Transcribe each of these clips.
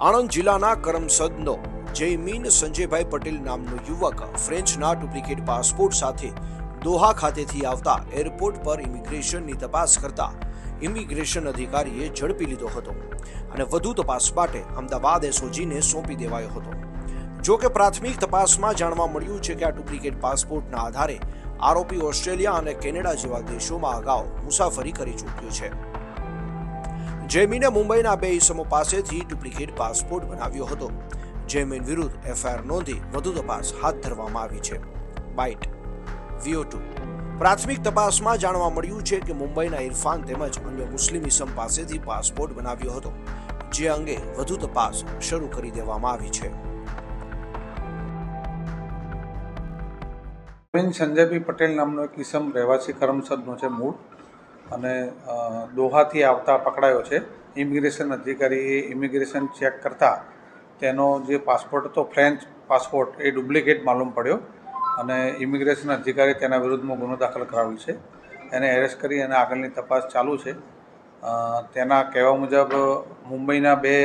આણંદ જિલ્લાના કરમસદનો જયમીન સંજયભાઈ પટેલ નામનો યુવક ફ્રેન્ચના ડુપ્લિકેટ પાસપોર્ટ સાથે દોહા ખાતેથી આવતા એરપોર્ટ પર ઇમિગ્રેશનની તપાસ કરતા ઇમિગ્રેશન અધિકારીએ ઝડપી લીધો હતો અને વધુ તપાસ માટે અમદાવાદ એસઓજીને સોંપી દેવાયો હતો. જો કે પ્રાથમિક તપાસમાં જાણવા મળ્યું છે કે આ ડુપ્લિકેટ પાસપોર્ટના આધારે આરોપી ઓસ્ટ્રેલિયા અને કેનેડા જેવા દેશોમાં અગાઉ મુસાફરી કરી ચૂક્યો છે. જૈમીને મુંબઈના બે ઇસમો પાસેથી ડુપ્લિકેટ પાસપોર્ટ બનાવ્યો હતો. જેમીન વિરુદ્ધ એફઆઈઆર નોંધી વધુ તપાસ હાથ ધરવામાં આવી છે. બાઇટ. VO two. પ્રાથમિક તપાસમાં જાણવા મળ્યું છે કે મુંબઈના ઇરફાન તેમજ અન્ય મુસ્લિમ ઇસમ પાસેથી પાસપોર્ટ બનાવ્યો હતો, જે અંગે વધુ તપાસ શરૂ કરી દેવામાં આવી છે. સંજયભાઈ પટેલ નામનો એક ઇસમ રહેવાસી કરમસદનો છે મૂળ. અને દોહાથી આવતા પકડાયો છે. ઇમિગ્રેશન અધિકારીએ ઇમિગ્રેશન ચેક કરતા તેનો જે પાસપોર્ટ હતો ફ્રેન્ચ પાસપોર્ટ એ ડુપ્લિકેટ માલુમ પડ્યો અને ઇમિગ્રેશન અધિકારી તેના વિરુદ્ધમાં ગુનો દાખલ કરાવ્યો છે. એને એરેસ્ટ કરી અને આગળની તપાસ ચાલુ છે. તેના કહેવા મુજબ, મુંબઈના બે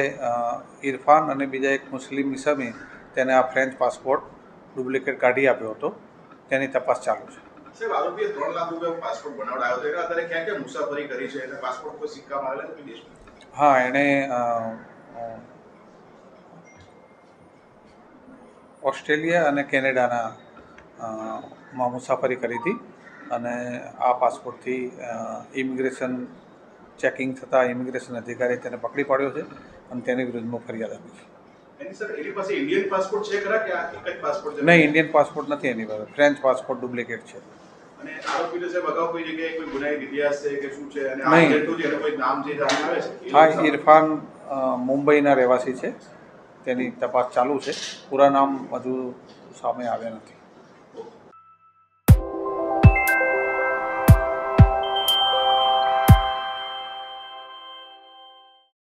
ઇરફાન અને બીજા એક મુસ્લિમ ઇસમે તેને આ ફ્રેન્ચ પાસપોર્ટ ડુપ્લિકેટ કાઢી આપ્યો હતો. તેની તપાસ ચાલુ છે. સાહેબ આરોપીએ ત્રણ લાખ રૂપિયા પાસપોર્ટ બનાવડાયો હતો. એટલે અત્યારે ક્યાં ક્યાં મુસાફરી કરી છે એટલે પાસપોર્ટ કોઈ સિક્કા મારેલા કોઈ દેશમાં? હા એણે ઓસ્ટ્રેલિયા અને કેનેડાના માં મુસાફરી કરી હતી. અને આ પાસપોર્ટથી ઇમિગ્રેશન ચેકિંગ થતાં ઇમિગ્રેશન અધિકારી તેને પકડી પાડ્યો છે અને તેની વિરુદ્ધમાં ફરિયાદ આપી એની એની છે નહીં ઇન્ડિયન પાસપોર્ટ નથી એની પાસે. ફ્રેન્ચ પાસપોર્ટ ડુપ્લિકેટ છે. અને આરોપીને સાહેબ અગાઉ કોઈ જગ્યાએ કોઈ ગુનાહિત ઇતિહાસ છે કે શું છે? અને આ નહીં. જેટલું છે કોઈ નામ જે સામે આવે છે હા ઇરફાન અ, મુંબઈના રહેવાસી છે. તેની તપાસ ચાલુ છે. પૂરા નામ હજુ સામે આવ્યા નથી.